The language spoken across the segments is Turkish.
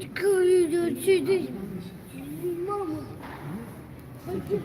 Çıkıyor sizi. Mama. Hadi.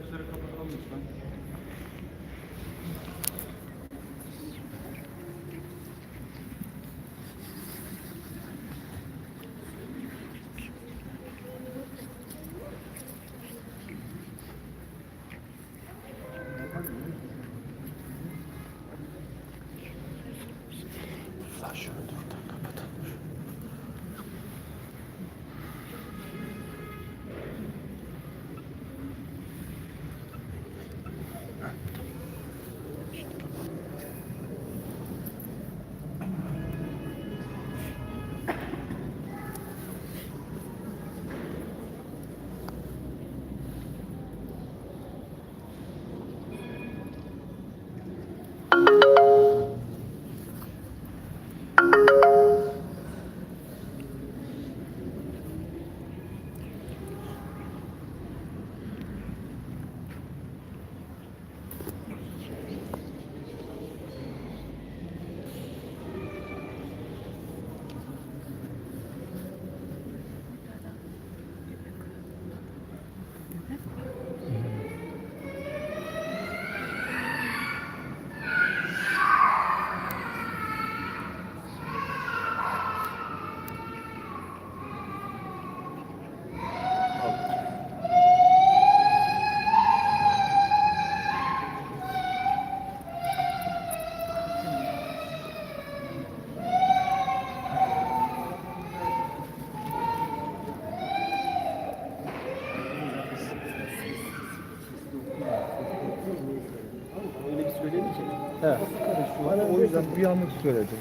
Flaşları kapatalım lütfen. He. Bana o yüzden bir anlık söyledim.